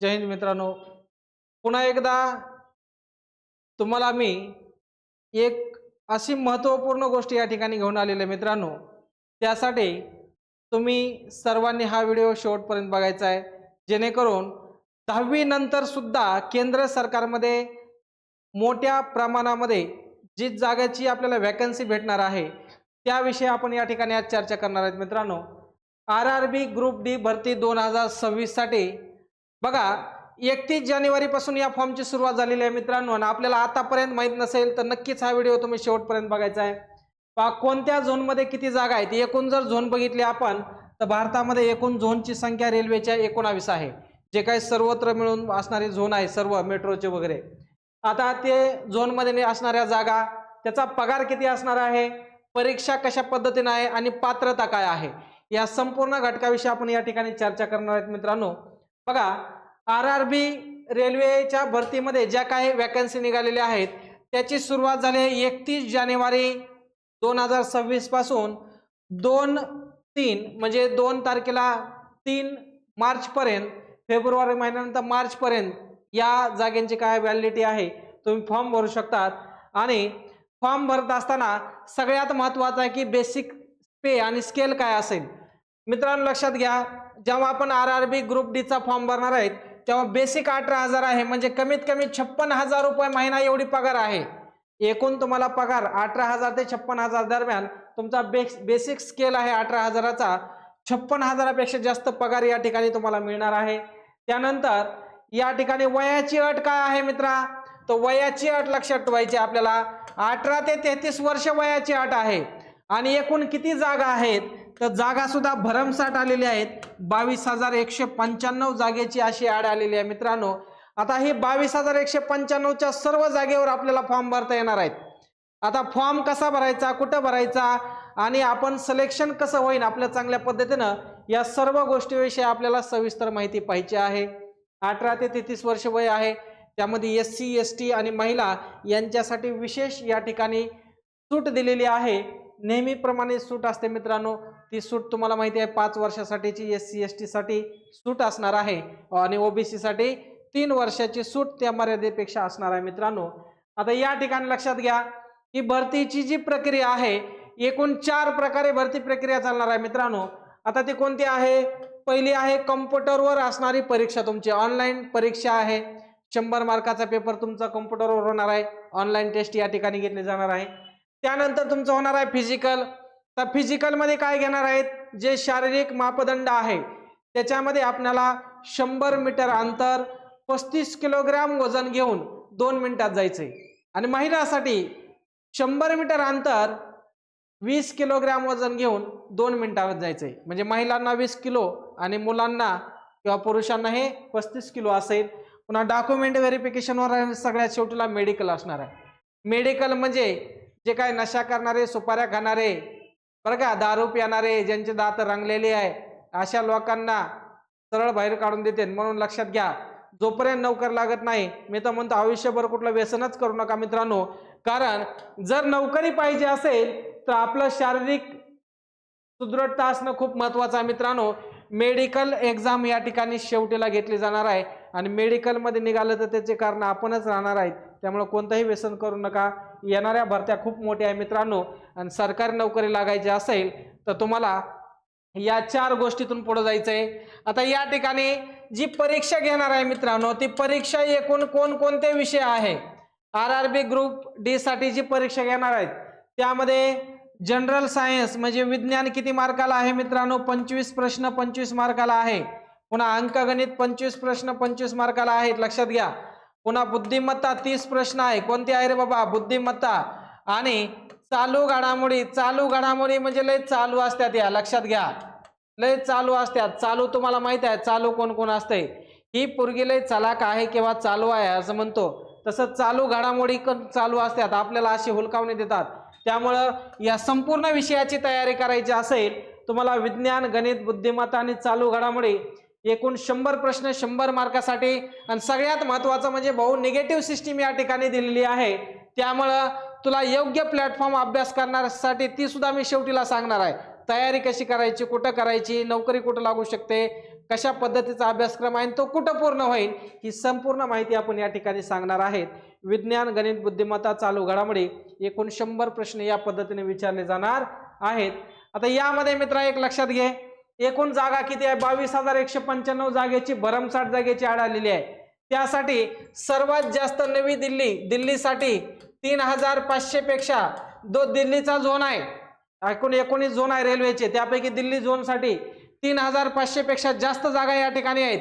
जय हिंद मित्रांनो. पुन्हा एकदा तुम्हाला मी एक अशी महत्त्वपूर्ण गोष्ट या ठिकाणी घेऊन आलेले मित्रांनो. त्यासाठी तुम्ही सर्वांनी हा व्हिडिओ शेवटपर्यंत बघायचा आहे. जेणेकरून दहावी नंतर सुद्धा केंद्र सरकारमध्ये मोठ्या प्रमाणामध्ये जी जागाची आपल्याला वॅकन्सी भेटणार आहे त्याविषयी आपण या ठिकाणी आज चर्चा करणार आहेत मित्रांनो. R R B group D भरती दोन हजार सव्वीससाठी बघा एकतीस जानेवारीपासून या फॉर्मची सुरुवात झालेली आहे मित्रांनो आणि आपल्याला आतापर्यंत माहीत नसेल तर नक्कीच हा व्हिडिओ तुम्ही शेवटपर्यंत बघायचा आहे. पहा कोणत्या झोनमध्ये किती जागा आहेत? एकूण जर झोन बघितली आपण तर भारतामध्ये एकूण झोनची संख्या रेल्वेच्या एकोणावीस आहे. जे काही सर्वत्र मिळून असणारे झोन आहे सर्व मेट्रोचे वगैरे. आता ते झोनमध्ये असणाऱ्या जागा त्याचा पगार किती असणार आहे? परीक्षा कशा पद्धतीने आहे? आणि पात्रता काय आहे? या संपूर्ण घटकाविषयी आपण या ठिकाणी चर्चा करणार आहेत मित्रांनो. बघा आर आर बी रेल्वेच्या भरतीमध्ये ज्या काही वॅकन्सी निघालेल्या आहेत त्याची सुरुवात झाली एकतीस जानेवारी दोन हजार सव्वीसपासून दोन तीन म्हणजे दोन तारखेला तीन मार्चपर्यंत फेब्रुवारी महिन्यानंतर मार्चपर्यंत या जागेंची काय व्हॅलिडिटी आहे तुम्ही फॉर्म भरू शकतात. आणि फॉर्म भरत असताना सगळ्यात महत्त्वाचं आहे की बेसिक पे आणि स्केल काय असेल. मित्रांनो लक्षात घ्या जेव्हा आपण आर आर बी ग्रुप डीचा फॉर्म भरणार आहेत तेव्हा बेसिक अठरा हजार आहे म्हणजे कमीत कमी छप्पन हजार रुपये महिना एवढी पगार आहे. एकूण तुम्हाला पगार अठरा हजार ते छप्पन हजार दरम्यान तुमचा बेस बेसिक स्केल आहे अठरा हजाराचा. छप्पन हजारापेक्षा जास्त पगार या ठिकाणी तुम्हाला मिळणार आहे. त्यानंतर या ठिकाणी वयाची अट काय आहे मित्रा? तर वयाची अट लक्षात ठेवायची आपल्याला. अठरा ते तेहतीस वर्ष वयाची अट आहे. आणि एकूण किती जागा आहेत? तर जागा सुद्धा भरमसाठ आलेल्या आहेत. बावीस हजार एकशे पंच्याण्णव जागेची अशी ॲड आलेली आहे मित्रांनो. आता ही बावीस हजार एकशे पंच्याण्णवच्या सर्व जागेवर आपल्याला फॉर्म भरता येणार आहेत. आता फॉर्म कसा भरायचा कुठं भरायचा आणि आपण सिलेक्शन कसं होईल आपल्या चांगल्या पद्धतीनं या सर्व गोष्टीविषयी आपल्याला सविस्तर माहिती पाहिजे आहे. अठरा ते तेहतीस वर्ष वय आहे. त्यामध्ये एस सी एस टी आणि महिला यांच्यासाठी विशेष या ठिकाणी सूट दिलेली आहे. नेहमीप्रमाणे सूट असते मित्रांनो. ती सूट तुम्हाला माहिती आहे पाच वर्षासाठीची एस सी एस टीसाठी सूट असणार आहे. आणि ओबीसीसाठी तीन वर्षाची सूट त्या मर्यादेपेक्षा असणार आहे मित्रांनो. आता या ठिकाणी लक्षात घ्या की भरतीची जी प्रक्रिया आहे एकूण चार प्रकारे भरती प्रक्रिया चालणार आहे मित्रांनो. आता ती कोणती आहे? पहिली आहे कम्प्युटरवर असणारी परीक्षा तुमची. ऑनलाईन परीक्षा आहे. शंभर मार्काचा पेपर तुमचा कम्प्युटरवर होणार आहे. ऑनलाईन टेस्ट या ठिकाणी घेतली जाणार आहे. त्यानंतर तुमचं होणार आहे फिजिकल तर फिजिकलमध्ये काय घेणार आहेत? जे शारीरिक मापदंड आहे त्याच्यामध्ये आपल्याला शंभर मीटर अंतर पस्तीस किलोग्रॅम वजन घेऊन दोन मिनिटात आहे आणि महिलासाठी शंभर मीटर अंतर वीस किलोग्रॅम वजन घेऊन दोन मिनटावर जायचं आहे म्हणजे महिलांना वीस किलो आणि मुलांना किंवा पुरुषांना हे पस्तीस किलो असेल. पुन्हा डॉक्युमेंट व्हेरिफिकेशनवर सगळ्यात शेवटीला मेडिकल असणार आहे. मेडिकल म्हणजे जे काय नशा करणारे सुपाऱ्या खाणारे बरं का दारू पिणारे ज्यांचे दात रंगलेले आहे अशा लोकांना सरळ बाहेर काढून देते. म्हणून लक्षात घ्या जोपर्यंत नोकर लागत नाही मी तर म्हणतो आयुष्यभर कुठलं व्यसनच करू नका मित्रांनो. कारण जर नोकरी पाहिजे असेल तर आपलं शारीरिक सुदृढता असणं खूप महत्वाचं आहे मित्रांनो. मेडिकल एक्झाम या ठिकाणी शेवटीला घेतली जाणार आहे. आणि मेडिकलमध्ये निघालं तर त्याचे कारण आपणच राहणार आहेत. त्यामुळे कोणतंही व्यसन करू नका. येणाऱ्या भरत्या खूप मोठ्या आहे मित्रांनो. आणि सरकारी नोकरी लागायची असेल तर तुम्हाला या चार गोष्टीतून पुढे जायचं आहे आता या ठिकाणी जी परीक्षा घेणार आहे मित्रांनो ती परीक्षा एकूण कोणकोणते विषय आहे? R R B group D साठी जी परीक्षा घेणार आहेत त्यामध्ये जनरल सायन्स म्हणजे विज्ञान किती मार्काला आहे मित्रांनो? पंचवीस प्रश्न पंचवीस मार्काला आहे. पुन्हा अंकगणित पंचवीस प्रश्न पंचवीस मार्काला आहेत लक्षात घ्या. पुन्हा बुद्धिमत्ता तीस प्रश्न आहे. कोणती आहे रे बाबा? बुद्धिमत्ता. आणि चालू घडामोडी चालू घडामोडी म्हणजे लय चालू असतात या. लक्षात घ्या. लय चालू असतात. चालू तुम्हाला माहीत आहे चालू कोण कोण असते ही पोरगी लय चलाक आहे किंवा चालू आहे असं म्हणतो. तसं चालू घडामोडी चालू असतात. आपल्याला अशी हुलकावणी देतात. त्यामुळं या संपूर्ण विषयाची तयारी करायची असेल तुम्हाला विज्ञान गणित बुद्धिमत्ता आणि चालू घडामोडी एकूण शंभर प्रश्न शंभर मार्कासाठी. आणि सगळ्यात महत्त्वाचं म्हणजे भाऊ निगेटिव्ह सिस्टीम या ठिकाणी दिलेली आहे. त्यामुळं तुला योग्य प्लॅटफॉर्म अभ्यास करण्यासाठी ती सुद्धा मी शेवटीला सांगणार आहे. तयारी कशी करायची कुठं करायची नोकरी कुठं लागू शकते कशा पद्धतीचा अभ्यासक्रम आहे आणि तो कुठं पूर्ण होईल ही संपूर्ण माहिती आपण या ठिकाणी सांगणार आहेत. विज्ञान गणित बुद्धिमत्ता चालू घडामोडी एकूण शंभर प्रश्न या पद्धतीने विचारले जाणार आहेत. आता यामध्ये मित्र एक लक्षात घे. एकूण जागा किती आहे? बावीस हजार एकशे पंच्याण्णव जागेची भरमसाठ जागेची आढ आलेली आहे. त्यासाठी सर्वात जास्त नवी दिल्ली दिल्लीसाठी तीन हजार पाचशे पेक्षा जो दिल्लीचा झोन आहे एकूण एकोणीस झोन आहे रेल्वेचे त्यापैकी दिल्ली झोनसाठी तीन हजार पाचशे पेक्षा जास्त जागा या ठिकाणी आहेत.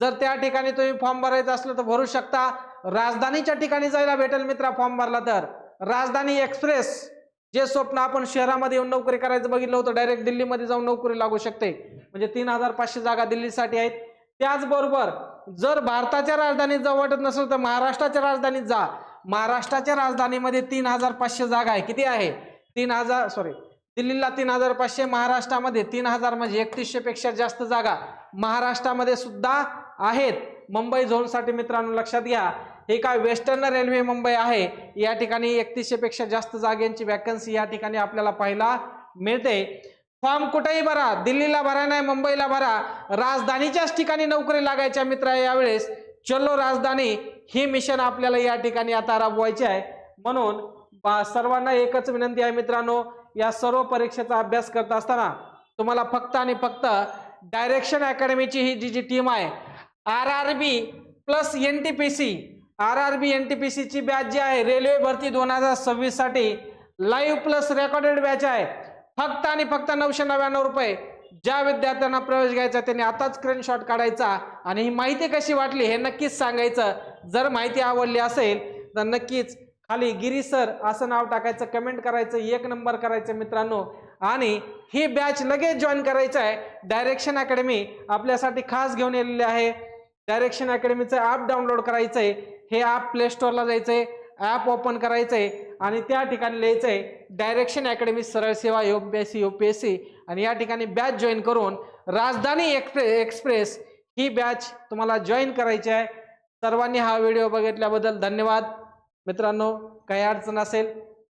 जर त्या ठिकाणी तुम्ही फॉर्म भरायचा असलं तर भरू शकता. राजधानीच्या ठिकाणी जायला भेटेल मित्रा फॉर्म भरला तर. राजधानी एक्सप्रेस जे स्वप्न आपण शहरामध्ये येऊन नोकरी करायचं बघितलं होतं डायरेक्ट दिल्लीमध्ये जाऊन नोकरी लागू शकते. म्हणजे तीन हजार पाचशे जागा दिल्लीसाठी आहेत. त्याचबरोबर जर भारताच्या राजधानीत जाऊ वाटत नसेल तर महाराष्ट्राच्या राजधानीत जा. महाराष्ट्राच्या राजधानीमध्ये तीन हजार पाचशे जागा आहे. किती आहे? तीन हजार सॉरी दिल्लीला तीन हजार पाचशे महाराष्ट्रामध्ये तीन हजार म्हणजे एकतीसशे पेक्षा जास्त जागा महाराष्ट्रामध्ये सुद्धा आहेत. मुंबई झोनसाठी मित्रांनो लक्षात घ्या. हे काय वेस्टर्न रेल्वे मुंबई आहे? या ठिकाणी एकतीसशे पेक्षा जास्त जागांची वॅकन्सी या ठिकाणी आपल्याला पाहायला मिळते. फॉर्म कुठेही भरा. दिल्लीला भरा नाही मुंबईला भरा. राजधानीच्याच ठिकाणी नोकरी लागायच्या मित्र यावेळेस चलो राजधानी ही मिशन आपल्याला या ठिकाणी आता राबवायची आहे. म्हणून बा- सर्वांना एकच विनंती आहे मित्रांनो या सर्व परीक्षेचा अभ्यास करत असताना तुम्हाला फक्त आणि फक्त डायरेक्शन अकॅडमीची ही जी जी टीम आहे R R B plus N T P C R R B N T P सीची बॅच जी आहे रेल्वे भरती दोन हजार सव्वीससाठी लाईव्ह प्लस रेकॉर्डेड बॅच आहे. फक्त आणि फक्त नऊशे नव्याण्णव रुपये. ज्या विद्यार्थ्यांना प्रवेश घ्यायचा त्यांनी आताच स्क्रीनशॉट काढायचा आणि ही माहिती कशी वाटली हे नक्कीच सांगायचं. जर माहिती आवडली असेल तर नक्कीच खाली गिरी सर असं नाव टाकायचं कमेंट करायचं एक नंबर करायचं मित्रांनो. आणि ही बॅच लगेच जॉईन करायचं आहे. डायरेक्शन अकॅडमी आपल्यासाठी खास घेऊन आलेली आहे. डायरेक्शन अकॅडमीचं ॲप डाउनलोड करायचं आहे हे ॲप प्ले स्टोअरला जायचं आहे ॲप ओपन करायचं आहे आणि त्या ठिकाणी लिहायचं आहे डायरेक्शन अकॅडमी सरळ सेवा U P S C U P S C आणि या ठिकाणी बॅच जॉईन करून राजधानी एक्सप्रे एक्सप्रेस ही बॅच तुम्हाला जॉईन करायची आहे. सर्वांनी हा व्हिडिओ बघितल्याबद्दल धन्यवाद. मित्रांनो काही अडचण असेल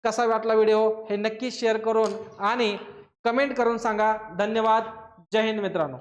कसा वाटला व्हिडिओ हे नक्की शेअर करून आणि कमेंट करून सांगा. धन्यवाद. जय हिंद मित्रांनो.